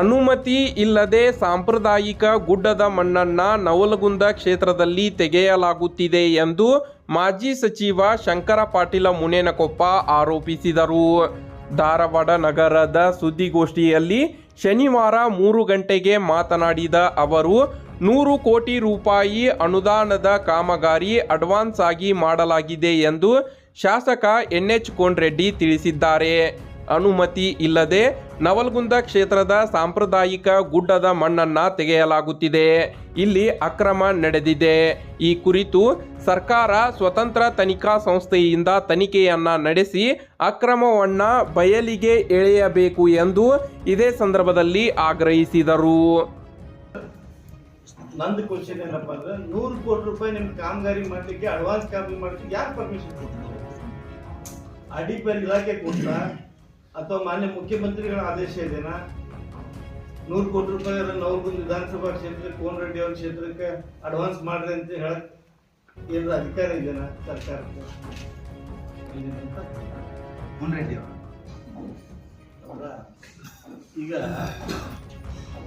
ಅನುಮತಿ ಇಲ್ಲದೆ ಸಾಂಪ್ರದಾಯಿಕ ಗುಡ್ಡದ ಮಣ್ಣನ್ನ ನವಲಗುಂದ ಕ್ಷೇತ್ರದಲ್ಲಿ ತೆಗೆಯಲಾಗುತ್ತಿದೆ ಎಂದು ಮಾಜಿ ಸಚಿವ ಶಂಕರ ಪಾಟೀಲ ಮುನೇನಕೊಪ್ಪ ಆರೋಪಿಸಿದರು. ಧಾರವಾಡ ನಗರದ ಸುದ್ದಿಗೋಷ್ಠಿಯಲ್ಲಿ ಶನಿವಾರ ಮೂರು ಗಂಟೆಗೆ ಮಾತನಾಡಿದ ಅವರು, ನೂರು ಕೋಟಿ ರೂಪಾಯಿ ಅನುದಾನದ ಕಾಮಗಾರಿ ಅಡ್ವಾನ್ಸ್ ಆಗಿ ಮಾಡಲಾಗಿದೆ ಎಂದು ಶಾಸಕ ಎನ್ ಎಚ್ ಕೋನ್ರೆಡ್ಡಿ ತಿಳಿಸಿದ್ದಾರೆ. ಅನುಮತಿ ಇಲ್ಲದೆ ನವಲ್ಗುಂದ ಕ್ಷೇತ್ರದ ಸಾಂಪ್ರದಾಯಿಕ ಗುಡ್ಡದ ಮಣ್ಣನ್ನ ತೆಗೆಯಲಾಗುತ್ತಿದೆ. ಇಲ್ಲಿ ಅಕ್ರಮ ನಡೆದಿದೆ. ಈ ಕುರಿತು ಸರ್ಕಾರ ಸ್ವತಂತ್ರ ತನಿಖಾ ಸಂಸ್ಥೆಯಿಂದ ತನಿಖೆಯನ್ನ ನಡೆಸಿ ಅಕ್ರಮವನ್ನ ಬಯಲಿಗೆ ಎಳೆಯಬೇಕು ಎಂದು ಇದೇ ಸಂದರ್ಭದಲ್ಲಿ ಆಗ್ರಹಿಸಿದರು. ನಂದು ಕ್ವಶನ್ ಏನಪ್ಪ ಅಂದ್ರೆ ನೂರು ಕೋಟಿ ರೂಪಾಯಿ ನಿಮ್ ಕಾಮಗಾರಿ ಮಾಡ್ಲಿಕ್ಕೆ, ಅಡ್ವಾನ್ಸ್ ಕಾಮಗಾರಿ ಮಾಡ್ಲಿಕ್ಕೆ ಯಾರು ಪರ್ಮಿಷನ್ ಕೊಡ್ತಾರೆ ಅಡಿಪೇರ್ ಇಲಾಖೆ ಕೊಟ್ಟ ಅಥವಾ ಮಾನ್ಯ ಮುಖ್ಯಮಂತ್ರಿಗಳ ಆದೇಶ ಇದೆನಾ? ನೂರು ಕೋಟಿ ರೂಪಾಯಿ ನವಲಗುಂದ ವಿಧಾನಸಭಾ ಕ್ಷೇತ್ರಕ್ಕೆ ಕೋನ್ ರೆಡ್ಡಿ ಅವ್ರ ಕ್ಷೇತ್ರಕ್ಕೆ ಅಡ್ವಾನ್ಸ್ ಮಾಡ್ರಿ ಅಂತ ಹೇಳಕ್ ಏನಾದ್ರು ಅಧಿಕಾರ ಇದೆನಾ ಸರ್ಕಾರಕ್ಕೆ? ಅವರು? ಈಗ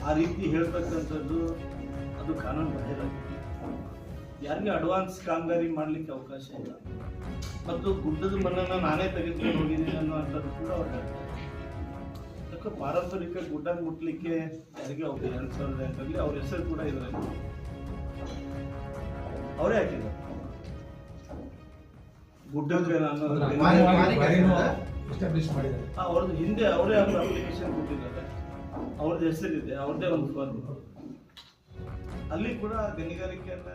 ಆ ರೀತಿ ಹೇಳ್ತಕ್ಕಂಥದ್ದು ಅದು ಕಾನೂನು ಬಾಹಿರ. ಯಾರಿಗೆ ಅಡ್ವಾನ್ಸ್ ಕಾಮಗಾರಿ ಮಾಡಲಿಕ್ಕೆ ಅವಕಾಶ ಇಲ್ಲ. ಮತ್ತು ಗುಡ್ಡದ ಮಣ್ಣನ್ನು ನಾನೇ ತೆಗೆದುಕೊಂಡು ಹೋಗಿದ್ದೀನಿ ಅನ್ನುವಂಥದ್ದು ಕೂಡ ಅವ್ರು ಯಾಕೆ ಪಾರಂಪರಿಕ ಗುಡ್ಡ ಮುಟ್ಲಿಕ್ಕೆ ಯಾರಿಗೆ ಅವ್ರಿಗೆ ಎರಡು ಸಾವಿರದ ಎಂಟರಲ್ಲಿ ಅವ್ರ ಹೆಸರು ಕೂಡ ಇದರಲ್ಲಿ. ಅವರೇ ಹಾಕಿದ್ದಾರೆ. ಗುಡ್ಡದ ಅವ್ರದ್ದು ಹಿಂದೆ ಅವರೇ ಅವ್ರ ಅಪ್ಲಿಕೇಶನ್ ಕೊಟ್ಟಿದ್ದಾರೆ. ಅವ್ರದ್ದು ಹೆಸರಿದೆ ಅವ್ರದ್ದೇ ಒಂದು ಫಾರ್ಮ್ ಅಲ್ಲಿ ಕೂಡ ಗಣಿಗಾರಿಕೆಯನ್ನ